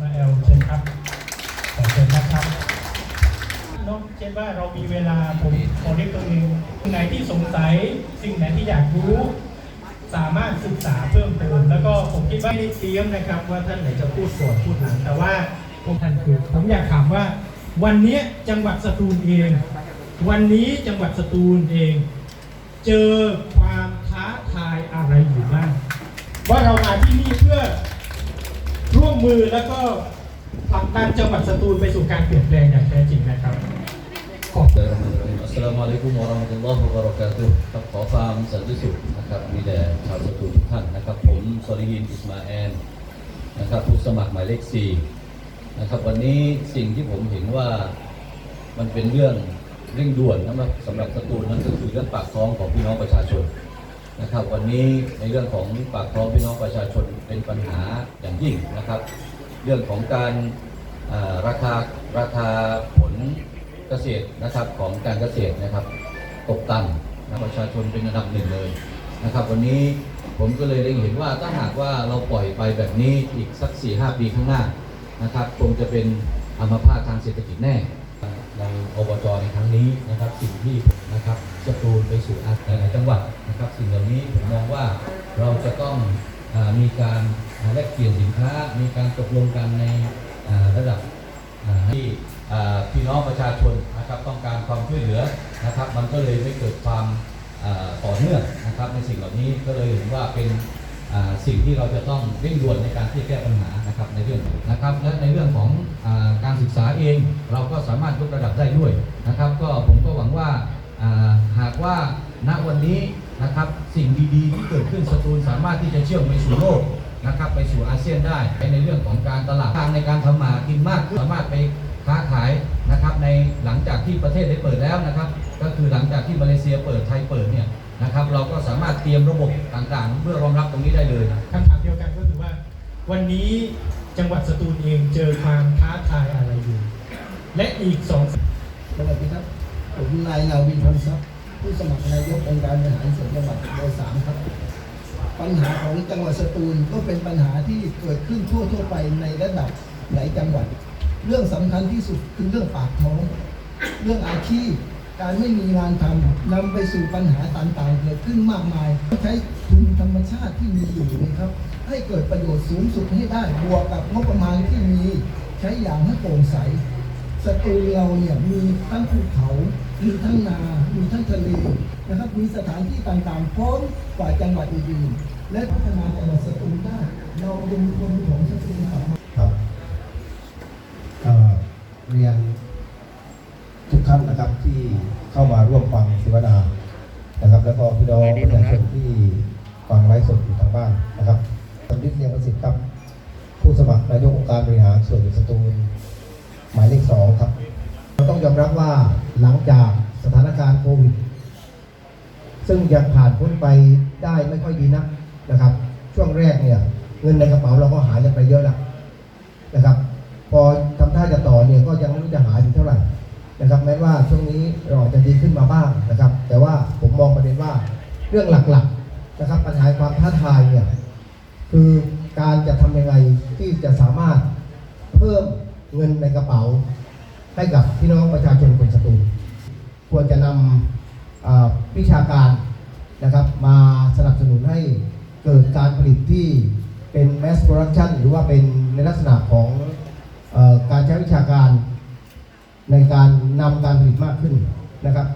มาแอลเชิญครับขอเชิญนะครับน้องเช่นว่าเรามีเวลาผมขอเรียกตัวเองสิ่งไหนที่สงสัยสิ่งไหนที่อยากรู้ สามารถศึกษาเพิ่มเติมแล้วก็ผมคิดว่าไม่ได้เตรียมนะครับ ว่าท่านไหนจะพูดก่อนพูดหลังแต่ว่าพวกท่านคือผมอยากถามว่า วันนี้จังหวัดสตูลเอง วันนี้จังหวัดสตูลเอง เจอความท้าทายอะไรอยู่บ้างว่าเรามาที่นี่เพื่อ วมมือแล้วก็ผลักดันจังหวัดสตูลไปสู่การเปลี่ยนแปลงอย่างแท้จริงนะครับ ขอบคุณอัสสลามุอะลัยกุมวะเราะห์มะตุลลอฮ์วะบะเราะกาตุฮ์ครับขอความสันติสุขนะครับมีแด่ชาวสตูลทุกท่านนะครับ ผมซอลิฮินอิสมาแอนนะครับผู้สมัครหมายเลขสี่นะครับวันนี้สิ่งที่ผมเห็นว่ามันเป็นเรื่องเร่งด่วนนะครับสำหรับสตูลนั่นก็คือเรื่องปากท้องของพี่น้องประชาชน นะครับ วันนี้ในเรื่องของปากท้องพี่น้องประชาชนเป็นปัญหาอย่างยิ่งนะครับ เรื่องของการราคาราคาผลเกษตรนะครับของการเกษตรนะครับตกต่ำนะประชาชนเป็นอันดับหนึ่งเลยนะครับ วันนี้ผมก็เลยได้เห็นว่าถ้าหากว่าเราปล่อยไปแบบนี้อีกสัก4ี่หปีข้างหน้านะครับคงจะเป็นอัมพาตทางเศรษฐกิจแน่ ในอบจในครั้งนี้นะครับ สิ่งที่นะครับจะตูนไปสู่อาหลาย ๆ จังหวัดนะครับ สิ่งเหล่านี้ผมมองว่าเราจะต้องอมีการอ่าแลกเปลี่ยนสินค้า มีการตกลงกันในระดับที่พี่น้องประชาชนนะครับต้องการความช่วยเหลือนะครับ มันก็เลยไม่เกิดความต่อเนื่องนะครับในสิ่งเหล่านี้ก็เลยเห็นว่าเป็น สิ่งที่เราจะต้องเร่งด่วนในการที่แก้ปัญหานะครับในเรื่องนะครับและในเรื่องของอการศึกษาเอง เราก็สามารถยกระดับได้ด้วยนะครับ ก็ผมก็หวังว่าหากว่าณวันนี้นะครับสิ่งดีๆที่เกิดขึ้นสตูลสามารถที่จะเชื่อมไปสู่โลกนะครับไปสู่อาเซียนได้ในเรื่องของการตลาดทางในการทำมาหากินมากขึ้นสามารถไปค้าขายนะครับในหลังจากที่ประเทศได้เปิดแล้วนะครับ ก็คือหลังจากที่มาเลเซียเปิดไทยเปิดเนี่ย นะครับ เราก็สามารถเตรียมระบบต่างๆ เพื่อรองรับตรงนี้ได้เลย คำถามเดียวกันก็คือว่า วันนี้จังหวัดสตูลเองเจอความท้าทายอะไรอยู่ และอีกสองสวัสดีครับ ผมนายนาวินพันทรัพย์ผู้สมัครนายกองค์การบริหารส่วนจังหวัดเบอร์สามครับ ปัญหาของจังหวัดสตูลก็เป็นปัญหาที่เกิดขึ้นทั่วทั่วๆไปในระดับหลายจังหวัด เรื่องสำคัญที่สุดคือเรื่องปากท้อง เรื่องอาชีพ การไม่มีงานทำนำไปสู่ปัญหาต่างๆ เกิดขึ้นมากมาย ใช้ทุนธรรมชาติที่มีอยู่นะครับ ให้เกิดประโยชน์สูงสุดให้ได้บวกกับงบประมาณที่มีใช้อย่างให้โปร่งใสสตูลเราเนี่ยมีทั้งภูเขามีทั้งนา มีทั้งทะเลนะครับ มีสถานที่ต่างๆ พร้อมกว่าจังหวัดอื่นๆและพัฒนาจังหวัดสตูลได้ เราดึงคนของสตูล เข้ามาร่วมฟังเสวนานะครับ แล้วก็พี่น้องประชาชนที่ฟังไลฟ์สดอยู่ทางบ้านนะครับสมฤทธิ์เรียงประสิทธิ์ครับ ผู้สมัครนายกองค์การบริหารส่วนสตูลหมายเลขสองครับเราต้องยอมรับว่าหลังจากสถานการณ์โควิดซึ่งยังผ่านพ้นไปได้ไม่ค่อยดีนักนะครับ ช่วงแรกเนี่ยเงินในกระเป๋าเราก็หายไปเยอะแล้วนะครับ พอทำท่าจะต่อเนี่ยก็ยังไม่รู้จะหาอยู่เท่าไหร่นะครับแม้ว่าช่วงนี้เรา จจะดีขึ้นมาบ้างนะครับ แต่ว่าผมมองประเด็นว่าเรื่องหลักๆนะครับปัญหาความท้าทายเนี่ยคือการจะทำยังไงที่จะสามารถเพิ่มเงินในกระเป๋า ให้กับพี่น้องประชาชนคนสตูลควรจะนำอ่าวิชาการนะครับ มาสนับสนุนให้เกิดการผลิตที่เป็น mass production หรือว่าเป็นในลักษณะของอการใช้วิชาการในการนำการผลิตมากขึ้น นะครับ